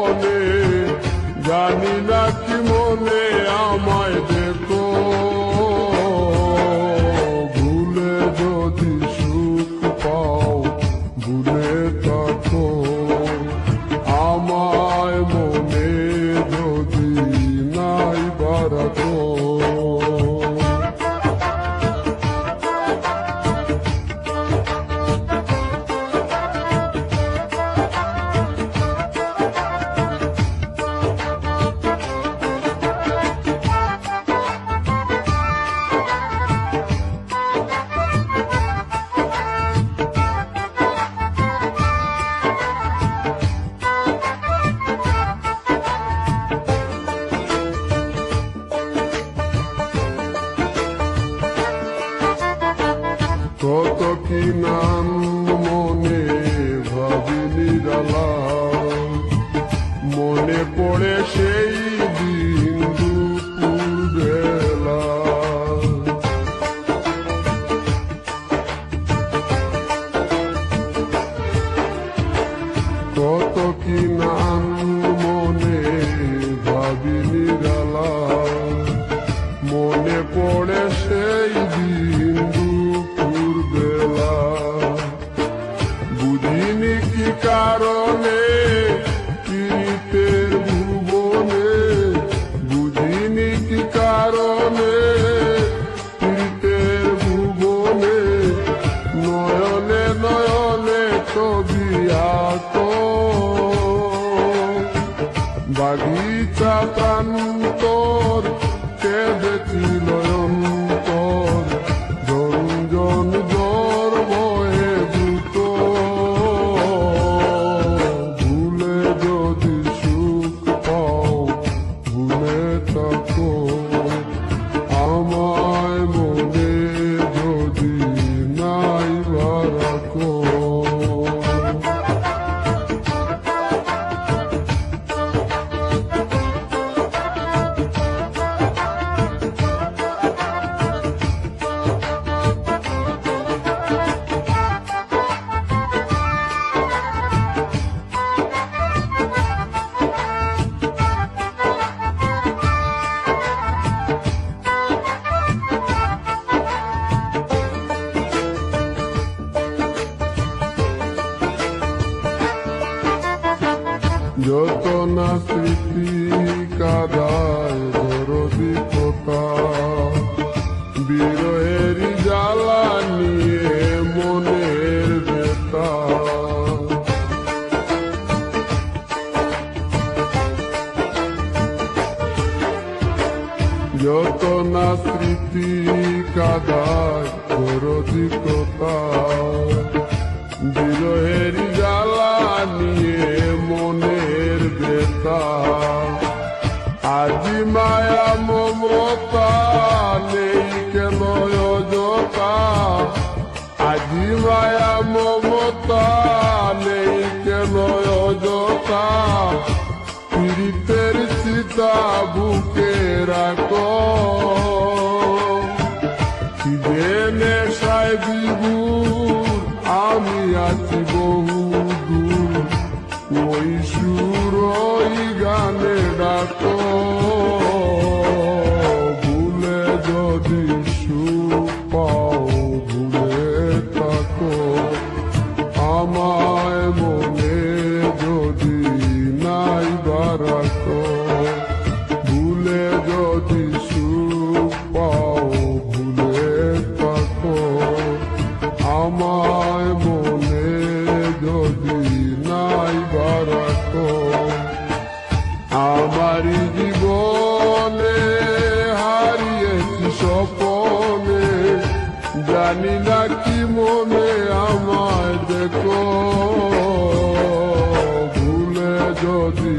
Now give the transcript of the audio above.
স্বপনে জানি না কি মনে আমায় দেখো ভুলে যদি সুখ পাও ভুলে কত কি নাম মনে ভাবিনি নিরালা মনে পড়ে সেই দিন দুপুর বেলা কি কারণে পীড়িতের ভুবনে, বুঝিনি কি কারণে পীড়িতের ভুবনে, নয়নে নয়নে ছবি আঁকো। বাগিচা প্রান্তর কেঁদেছিল অন্তর যত না স্মৃতি কাদায় দরদি কথা বিরহের জ্বালা মনের বেতা যত না স্মৃতি কাদায় দরদি কথা বিরহের মনের বেতা আজি মায়া মমতা নেই কেন অযথা? আজি মায়া মমতা নেই কেন অযথা? পীড়িতের সীতা বুকে রাখো। verdade. জানি না কি মনে আমায় দেখো। ভুলে যদি